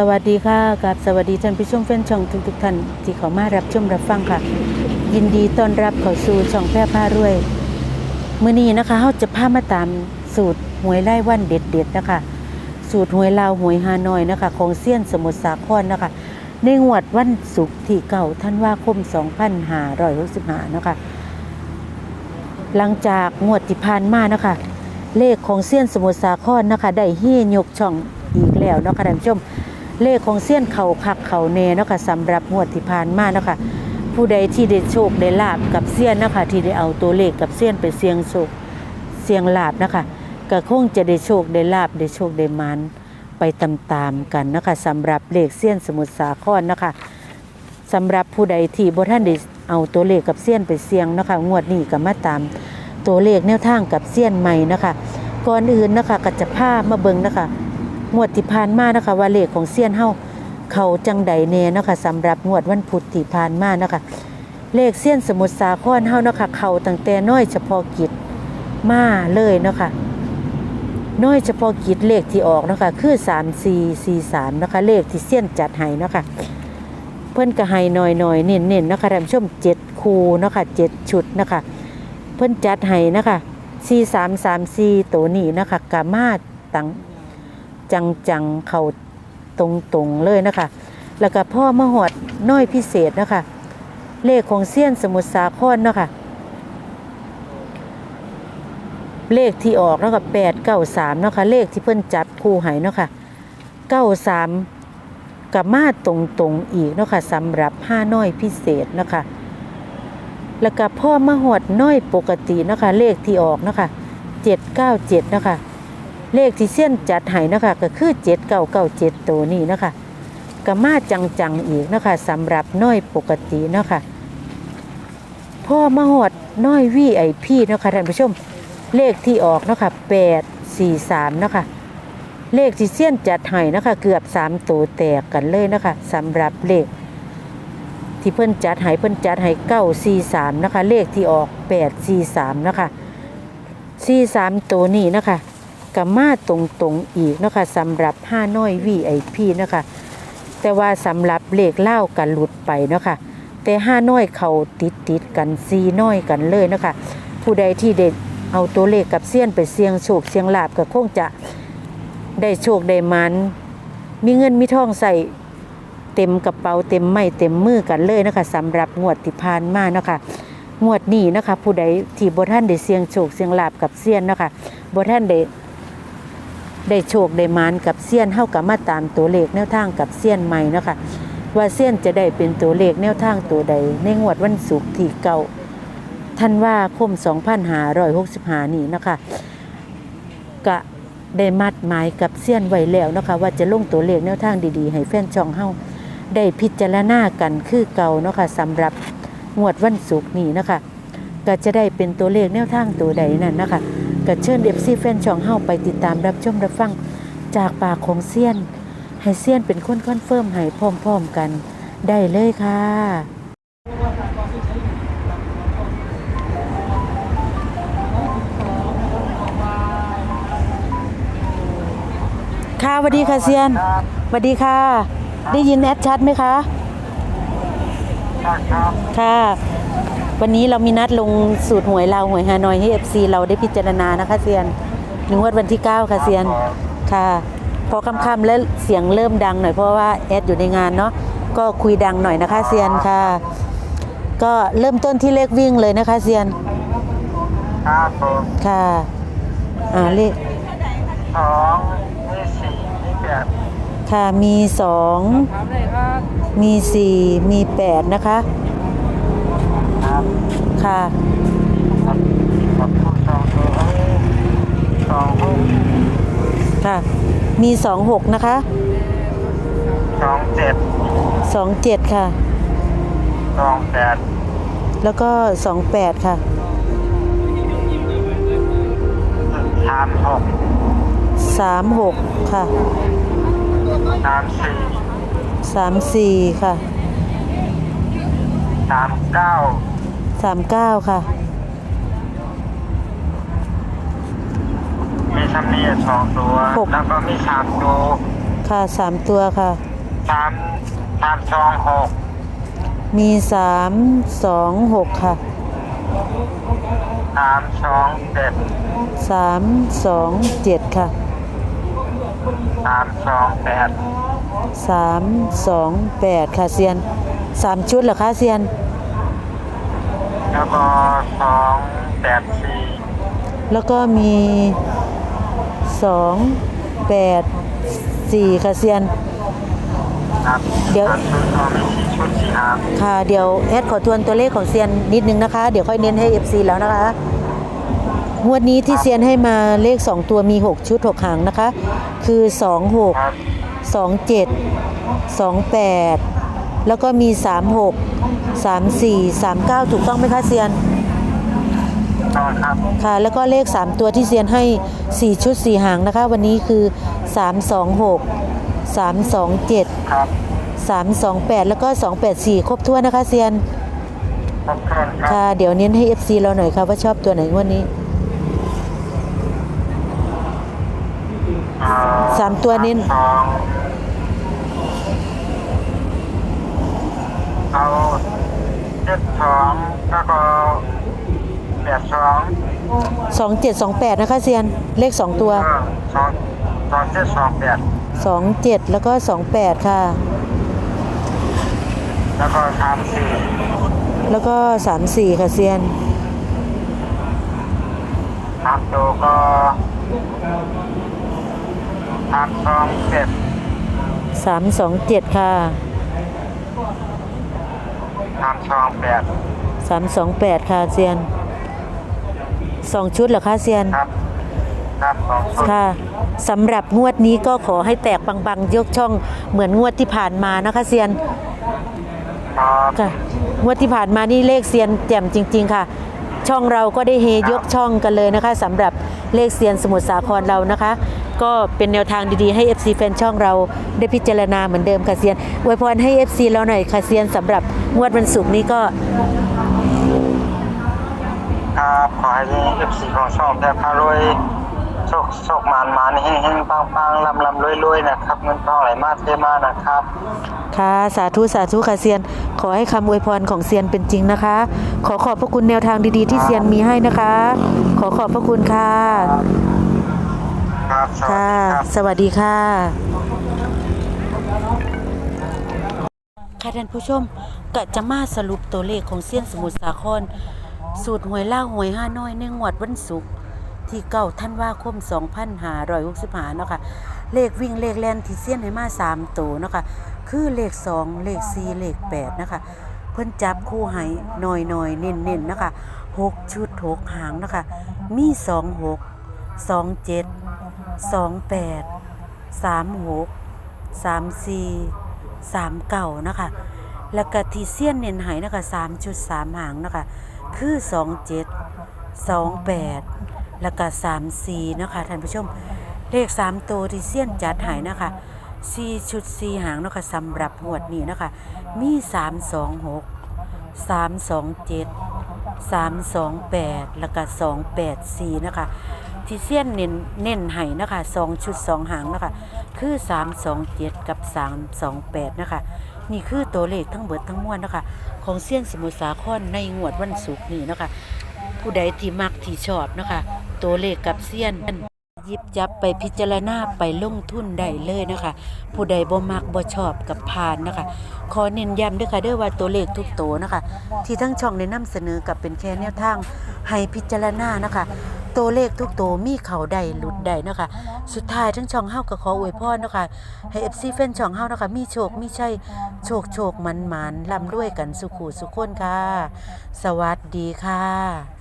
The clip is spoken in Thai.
สวัสดีค่ะกับสวัสดีท่านผู้ชมแฟนช่องทุกทุกท่านที่เข้ามารับชมรับฟังค่ะ ยินดีต้อนรับเข้าสู่ช่องแพร่ผ้ารวยมื้อนี้นะคะเฮาจะพามาตามสูตรหวยไล่วันเด็ดๆนะคะ สูตรหวยลาวหวยฮานอยนะคะ ของเซียนสมุทรสาครนะคะ ในงวดวันศุกร์ที่เก่าท่านว่าคม2565นะคะ หลังจากงวดที่ผ่านมานะคะ เลขของเซียนสมุทรสาครนะคะ ได้เฮียยกช่องอีกแล้วนะคะท่านผู้ชม เลขของเซียนเขาคักเขาเนเนาะค่ะสำหรับงวดที่ผ่านมาเนาะค่ะผู้ใดที่ได้โชคได้ลาบกับเซียนเนาะค่ะที่ได้เอาตัวเลขกับเซียนไปเสี่ยงโชคเสี่ยงลาบนะคะก็คงจะได้โชคได้ลาบได้โชคได้มันไปตามๆกันนะคะสำหรับเลขเซียนสมุทรสาครนะคะสำหรับผู้ใดที่บ่ท่านได้เอาตัวเลขกับเซียนไปเสี่ยงนะคะงวดนี้ก็มาตามตัวเลขแนวทางกับเซียนใหม่นะคะก่อนอื่นนะคะก็จะพามาเบิ่งนะคะ งวดที่ผ่านมานะคะว่าเลขของเซียนเฮาเขาจังใดแน่นะคะสำหรับงวดวันพุธที่ผ่านมานะคะเลขเซียนสมุทรสาครเฮานะคะเขาตั้งแต่น้อยเฉพาะกิจมาเลยเนาะคะน้อยเฉพาะกิจเลขที่ออกเนาะคะคือ3443นะคะเลขที่เซียนจัดให้เนาะคะเพิ่นก็ให้หน่อยๆเน้นๆนะคะท่านผู้ชม7คู่เนาะคะ7ชุดนะคะเพิ่นจัดให้นะคะ4334ตัวนี้นะคะกามาตัง จังจังๆเขาตรงๆเลยนะคะ แล้วก็พ่อมหอดน้อยพิเศษนะคะ เลขของเซียนสมุทรสาครเนาะค่ะเลขที่ออกเนาะค่ะแปดเก้าสามเนาะค่ะเลขที่เพิ่นจับคู่ให้เนาะค่ะเก้าสามกับมาตรงๆอีกเนาะค่ะสำหรับห้าน้อยพิเศษเนาะค่ะแล้วก็พ่อมหอดน้อยปกติเนาะคะเลขที่ออกเนาะคะเจ็ดเก้าเจ็ดนาะคะ เลขที่เส้นจัดให้นะคะก็คือเจ็ดเก้าเก้าเจ็ดตัวนี้นะคะก็มาจังๆอีกนะคะสำหรับน้อยปกตินะคะพ่อมาหอดน้อยวีไอพีเนะคะท่านผู้ชม เลขที่ออกนะคะแปดสี่สามนะคะเลขที่เส้นจัดให้นะคะเกือบสามตัวแตกกันเลยนะคะสำหรับเลขที่เพิ่นจัดให้เพิ่นจัดให้เก้าสี่สามนะคะ เลขที่ออกแปดสี่สามนะคะสี่สามตัวนี้นะคะ กับมาตรงๆอีกนะคะสำหรับห้าน้อยวีไอพีนะคะแต่ว่าสำหรับเลขเล่ากันหลุดไปนะคะแต่ห้าน้อยเขาติดติดๆกันซีน้อยกันเลยนะคะผู้ใดที่เด็ดเอาตัวเลขกับเสี้ยนไปเสี่ยงโชคเสี่ยงลาบก็คงจะได้โชคได้มัน มีเงินมีทองใส่เต็มกระเป๋าเต็มไม้เต็มมือกันเลยนะคะสำหรับงวดที่ผ่านมานะคะงวดนี้นะคะ ผู้ใดที่บท่านได้เสียงโชคเสียงลาบกับเซียนนะคะบท่านได้ ได้โชคได้มานกับเซียนเฮากับมาตามตัวเลขแนวทางกับเซียนใหม่นะคะว่าเซียนจะได้เป็นตัวเลขแนวทางตัวใด ในงวดวันศุกร์ที่เก่าท่านว่าคม2565นี้นะคะกะได้มัดหมายกับเซียนไว้แล้วนะคะว่าจะลงตัวเลขแนวทางดีๆ ให้แฟนช่องเฮาได้พิจารณากันคือเก่าเนาะค่ะสำหรับงวดวันศุกร์นี้นะคะ ก็จะได้เป็นตัวเลขแนวทางตัวใดนั่นนะคะ ก็เชิญเอฟซีแฟนช่องเฮาไปติดตามรับชมรับฟังจากปากของเซียน ให้เซียนเป็นคนคอนเฟิร์มให้พร้อมๆกัน ได้เลยค่ะค่ะสวัสดีค่ะเซียนสวัสดีค่ะ ได้ยินแอดชัดไหมคะครับค่ะ วันนี้เรามีนัดลงสูตรหวยเราวหวยฮานอยให้เอฟซีเราได้พิจารณานะคะเซียนหนึ่งวันวันที่ 9 ค่ะเซียนค่ะ พอค่ำๆแล้วเสียงเริ่มดังหน่อยเพราะว่าแอดอยู่ในงานเนาะก็คุยดังหน่อยนะคะเซียนค่ะ ก็เริ่มต้นที่เลขวิ่งเลยนะคะเซียนครับผมค่ะอ่าเลขสองมีสี่มีแปดค่ะมีสองมีสี่มีแปดนะคะครับ ค่ะครับครับผู้สองตัวสองหกค่ะมีสองหกนะคะสองเจ็ดสองเจ็ดค่ะสองแปดแล้วก็สองแปดค่ะสามหกสามหกค่ะสามสี่สามสี่ค่ะสามเก้า สามเก้าค่ะ มีซัมเนียสองตัว หก แล้วก็มีสามตัวค่ะสามตัวค่ะ สามสามสองหกมีสามสองหกค่ะสามสองเจ็ดสามสองเจ็ดค่ะสามสองแปดสามสองแปดค่ะเซียนสามชุดเหรอคะเซียน แล้วก็สองแปดสี่แล้วก็มีสองแปดสี่ค่ะเซียน ครับเดี๋ยวชุดก็มีสี่ชุดสี่หางค่ะเดี๋ยวแอดขอทวนตัวเลขของเซียนนิดนึงนะคะ เดี๋ยวค่อยเน้นให้ FC แล้วนะคะ งวดนี้ที่เซียนให้มาเลข 2 ตัวมี 6 ชุด 6 หางนะคะ คือ 26 ครับ27 28 แล้วก็มี 36 34 39 ถูกต้องไหมคะเซียนต่อครับค่ะ แล้วก็เลข 3 ตัวที่เซียนให้ 4 ชุด 4 หางนะคะ วันนี้คือ 326 327ครับ328 แล้วก็ 284 ครบถ้วนนะคะเซียนขอบคุณครับค่ะ เดี๋ยวเน้นให้ FC เราหน่อยค่ะว่าชอบตัวไหนงวันนี้เอ่อสามตัวเน้น สอง เอาเจ็ดสองแล้วก็แปดสอง2728นะคะเซียนเลข2ตัวเออสองสองเจ็ดสองแปด27แล้วก็28ค่ะ แล้วก็สามสี่แล้วก็34ค่ะเซียนสามตัวก็สามสองเจ็ด327ค่ะ สามสองแปด328ค่ะเซียน2ชุดเหรอคะเซียน ครับ ครับสองชุดค่ะสำหรับงวดนี้ก็ขอให้แตกปังๆ ยกช่องเหมือนงวดที่ผ่านมานะคะเซียน ครับค่ะงวดที่ผ่านมานี่เลขเซียนแจ่มจริง ๆ ค่ะ ช่องเราก็ได้เฮยกช่องกันเลยนะคะสำหรับเลขเซียนสมุทรสาครเรานะคะ ก็เป็นแนวทางดีๆให้ FC แฟนช่องเราได้พิจารณาเหมือนเดิมค่ะเซียนอวยพรให้ FC เราหน่อยค่ะเซียนสำหรับงวดวันศุกร์นี้ก็ครับขอให้เอฟซีของชอบแต่พารวยโชคโชคมานมานเฮงเฮงปังปังลำลำรวยรวยนะครับเงินทองไหลมาเทมานะครับ ค่ะ สาธุ สาธุค่ะเซียน ขอให้คำอวยพรของเซียนเป็นจริงนะคะ ขอขอบพระคุณแนวทางดีๆ ที่เซียนมีให้นะคะ ขอขอบพระคุณค่ะ ครับสวัสค่ะ ดีครับ สวัสดีค่ะ ค่ะท่านผู้ชมก็จะมาสรุปตัวเลขของเซียนสมุทรสาคร สูตรหวยล่าหวยห้าน้อยหนึ่งงวดวันศุกร์ที่เก้าท่านว่าคม2565เนาะค่ะ เลขวิ่งเลขแล่นที่เซียนให้มา3ตัวเนาะค่ะ คือเลข 2 เลข 4 เลข 8 นะคะ เพิ่นจับคู่ให้หน่อยๆ เน้นๆ นะคะ 6 ชุด 6 หางนะคะ มี สองเจ็ดสองแปดสามหกสามสี่สามเก่านะคะ แล้วก็ที่เสี้ยนเน้นหายนะคะสามจุดสามหางนะคะ คือสองเจ็ดสองแปดแล้วก็สามสี่นะคะท่านผู้ชม เลขสามตัวที่เสี้ยนจัดหายนะคะสี่ชุดสี่หางนะคะสำหรับหวดนี้นะคะ มีสามสองหกสามสองเจ็ดสามสองแปดแล้วก็สองแปดสี่นะคะ ที่เซียนเน้นเน้นให้นะคะ2ชุด2หางนะคะคือ327กับ328นะคะนี่คือตัวเลขทั้งเบิดทั้งมวลนะคะ ของเซียนสมุทรสาครในงวดวันศุกร์นี้นะคะ ผู้ใดที่มักที่ชอบนะคะ ตัวเลขกับเซียนยิบจับไปพิจารณาไปลงทุนได้เลยนะคะ ผู้ใดบ่มักบ่ชอบกับผ่านนะคะ ขอเน้นย้ำด้วยค่ะด้อว่าตัวเลขทุกตัวนะคะ ที่ทั้งช่องได้นำเสนอกับเป็นแค่แนวทางให้พิจารณานะคะ ตัวเลขทุกตัวมีเขาใดหลุดใดเนะคะสุดท้ายทั้งช่องเฮาก็ขออวยพรนะคะให้เอฟซีแฟนช่องเฮานะคะมีโชคมีชัยโชคโชคมันมันร่ำรวยกันสุขุสุขคนค่ะ สวัสดีค่ะ